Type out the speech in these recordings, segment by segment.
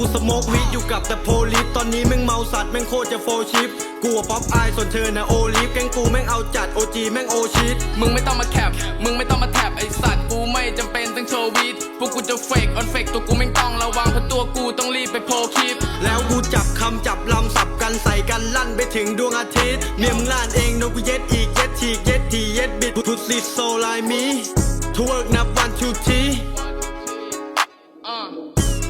พวกกูสโมกวีดอยู่กับแต่โพลิสตอนนี้แม่งเมาสัตว์แม่งโคตรจะโฟชิปกูอะป๊อปอายส่วนเธอนะโอลิฟแกงกูแม่งเอาจัดโอจีแม่งโอชิตมึงไม่ต้องมาแคปมึงไม่ต้องมาแท็บไอสัตว์กูไม่จำเป็นต้องโชว์วีดพวกกูจะเฟกออนเฟกตัวกูไม่ต้องระวังเพราะตัวกูต้องรีบไปโพลคลิปแล้วกูจับคำจับลำสับกันใส่กันลั่นไปถึงดวงอาทิตย์เมียมึงล้านเองโดนกูเย็ดอีกเย็ดทีเย็ดทีเย็ดบิดพุทธิโซไลมีทเวิร์กนับวันทูทีอ่า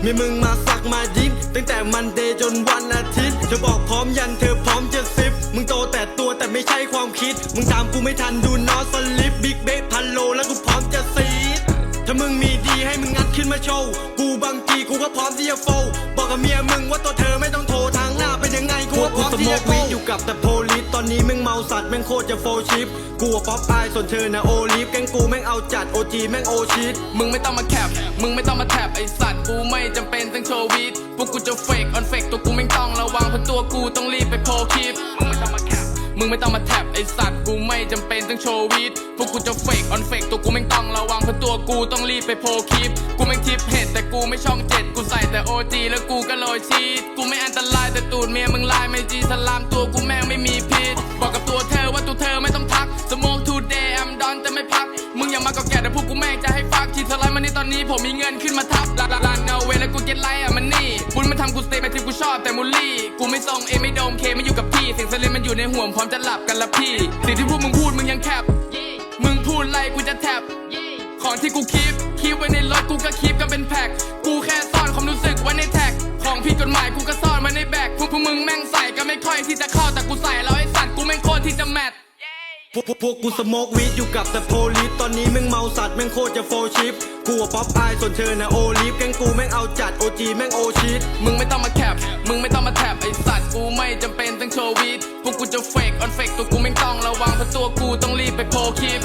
มีมึงมาสักมายิ้มตั้งแต่มันเดย์จนวันอาทิตย์เธอบอกพร้อมยันเธอพร้อมจะซิปมึงโตแต่ตัวแต่ไม่ใช่ความคิด มึงตามกูไม่ทันดูนอสลิปบิ๊กเบสพันโลแล้วกูพร้อมจะซีดถ้ามึงมีดีให้มึงงัดขึ้นมาโชว์กูบางทีกูก็พร้อมที่จะโฟบอกกับเมียมึงว่าตัวเธอไม่ต้องโทรทางหน้าเป็นยังไงกูก็พร้อมที่จะโกอยู่กับแต่โพล อนนี้แม่งเมาสัตว์แม่งโคตรจะโฟชิปกูอะป๊อปอายส่วนเธอนะโอลิฟแกงกูแม่งเอาจัดโอจีแม่งโอชิตมึงไม่ต้องมาแคปมึงไม่ต้องมาแท็บไอสัตว์กูไม่จำเป็นต้องโชว์วีดพวกกูจะเฟกออนเฟกตัวกูไม่งต้องระวังเพราะตัวกูต้องรีบไปโพคลิปมึงไม่ต้องมาแคปมึงไม่ต้องมาแท็บไอสัตว์กูไม่จำเป็นต้องโชว์วีดพวกกูจะเฟกออนเฟกตัวกูไม่งต้องระวังเพราะตัวกูต้องรีบไปโพคลิปกูไม่งทิปเห็ดแต่กูไม่ช่องเจ็ดกูใส่แต่โอจีแล้วกูก็โรยชีสกูไม่อันตรายแต่ตูดเมียมึงลายไม่จีสลามตัว ผมมีเงินขึ้นมาทับลาลาลาเนเวแล้วกูเก็ตไลท์อะมันนี่บุญมันทำกูสเตย์ไปที่กูชอบแต่มูลลี่กูไม่ทรงเอไม่โดมเคไม่อยู่กับพี่เสียงสลิมมันอยู่ในห่วงพร้อมจะหลับกันละพี่สิ่งที่พวกมึงพูดมึงยังแคบมึงพูดไรกูจะแท็บของที่กูคีปคีปไว้ในรถกูก็คีปกันเป็นแพ็คกูแค่ซ่อนความรู้สึกไว้ในแท็กของผิดกฎหมายกูก็ซ่อนไว้ในแบกพวกพวกมึงแม่งใส่ก็ไม่ค่อยที่จะเข้าแต่กูใส่แล้วไอ้สัตว์กูแม่งโคตรที่จะแมท พวกพวกพวกกูสโมกวีดอยู่กับแต่โพลิสตอนนี้แม่งเมาสัตว์แม่งโคตรจะโฟชิปกูอะป๊อปอายส่วนเธอนะโอลิฟแกงกูแม่งเอาจัดโอจีแม่งโอชิตมึงไม่ต้องมาแคปมึงไม่ต้องมาแท็บไอสัตว์กูไม่จำเป็นต้องโชว์วีดพวกกูจะเฟกออนเฟกตัวกูไม่ต้องระวังเพราะตัวกูต้องรีบไปโพลคลิป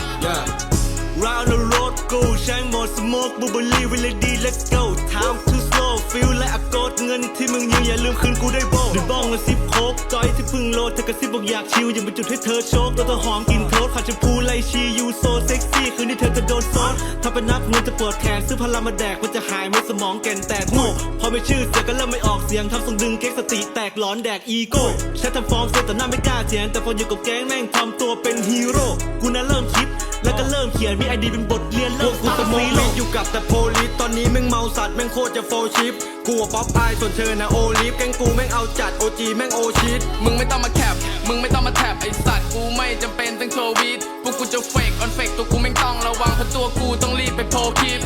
Round the road go ใช้หมดสโมกบูเบอรี่วิลดี let's go time too slow feel และอากดเงินที่มึงยืมอย่าลืมคืนกูได้โบด้วยบ้องกับซิปโคกจอยที่พึ่งโลดเธอกระซิบบอกอยากชิวอย่ามาจุดให้เธอโชกแล้วเธอหอมกินโทษขาดชมพูไลชียูโซเซ็กซี่คืนนี้เธอจะโดนซ้อนถ้าเป็นนับเงินจะปวดแขนซื้อพลังมาแดกมันจะหายไม่สมองแก่นแตกโง่พอไม่ชื่อเสียงก็เริ่มไม่ออกเสียงทำทรงดึงเก๊กสติแตกหลอนแดกอีโก้ใช้ทำฟอร์มเสียแต่หน้าไม่กล้าเถียงแต่พออยู่กับแก๊งแม่งทำตัวเป็นฮีโร่กูน่ะเริ่มคิด แล้วก็เริ่มเขียนมีไอดีเป็นบทเรียนเริ่มกูสมองวีอยู่กับแต่โพลิสตอนนี้แม่งเมาสัตว์แม่งโคตรจะโฟชิปกูอะป๊อปอายส่วนเธอนะโอลิฟแกงกูแม่งเอาจัดโอจีแม่งโอชิตมึงไม่ต้องมาแคปมึงไม่ต้องมาแท็บไอสัตว์กูไม่จำเป็นต้องโชว์วีดพวกกูจะเฟกออนเฟกตัวกูไม่ต้องระวังเพราะตัวกูต้องรีบไปโพลคลิป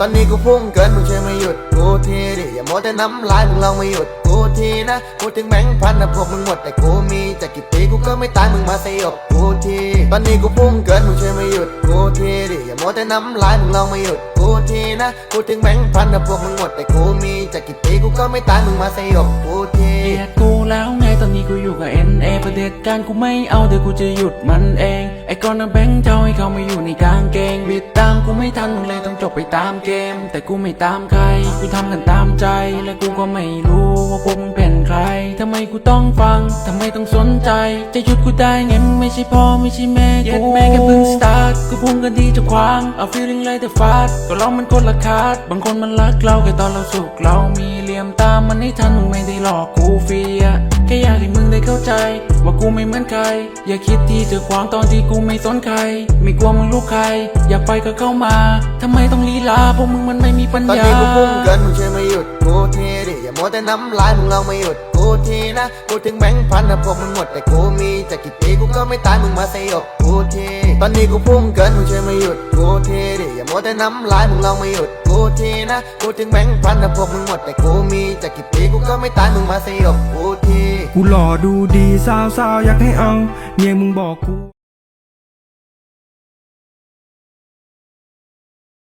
ตอนนี้กูพุ่งเกินมึงช่วยมาหยุดกูทีดิอย่ามัวแต่น้ำลายมึงลองมาหยุดกูทีนะพูดถึงแบงค์พันนะพวกมึงหมดแต่กูมีจากกี่ปีกูก็ไม่ตายมึงมาสยบกูทีตอนนี้กูพุ่งเกินมึงช่วยมาหยุดกูทีดิอย่ามัวแต่น้ำลายมึงลองมาหยุดกูทีนะพูดถึงแบงค์พันนะพวกมึงหมดแต่กูมีจากกี่ปีกูก็ไม่ตายมึงมาสยบกูทีเกลียดกูแล้วไงตอนนี้กูอยู่กับ NA ประเด็จการกูไม่เอาเดี๋ยวกูจะหยุดมันเอง ก้อนน้ำแบงค์เจ้าให้เขามาอยู่ในกางเกงบิดตามกูไม่ทันมึงเลยต้องจบไปตามเกม แต่กูไม่ตามใคร กูทำกันตามใจ และกูก็ไม่รู้ว่าพวกมึงเป็นใครทำไมกูต้องฟังทำไมต้องสนใจ จะหยุดกูได้ไงมึงไม่ใช่พ่อไม่ใช่แม่กูแม่แค่เพิ่งสตาร์ทกูพุ่งกันดีจะขวางเอา feeling like the fast ก็เรามันคนละคาดบางคนมันรักเราแค่ตอนเราสุขเรามีเหลี่ยมตามมันให้ทันมึงไม่ได้หลอกกูฟรีอะแค่อยากให้มึงได้เข้าใจว่ากู ไม่เหมือนใคร อย่าคิดที่จะขวางตอนที่กูไม่สนใคร ไม่กลัวมึงลูกใคร อยากไปก็เข้ามาทำไมต้องลีลาพวกมึงมันไม่มีปัญญาตอนญานี้กูพุ่งเกินมึงช่วยมาหยุดกูทีดิอย่ามัวแต่น้ำลายมึงลองมาหยุดกูทีนะพูถึงแบงค์พันนะพวกมึงหมดแต่กูมีจากกี่ปีกูก็ไม่ตายมึงมาสยบกูทีตอนนี้กูพุ่งเกินมึงช่วยมาหยุดกูทีดิอย่ามัวแต่น้ำลายมึงลองมาหยุดกูทีนะพูถึงแบงค์พันนะพวกมึงหมดแต่กูมีจากกี่ปีกูก็ไม่ตายมึงมาสยบกูที กูหล่อดูดีสาวสาวๆอยากให้เอา เมียมึงบอกกู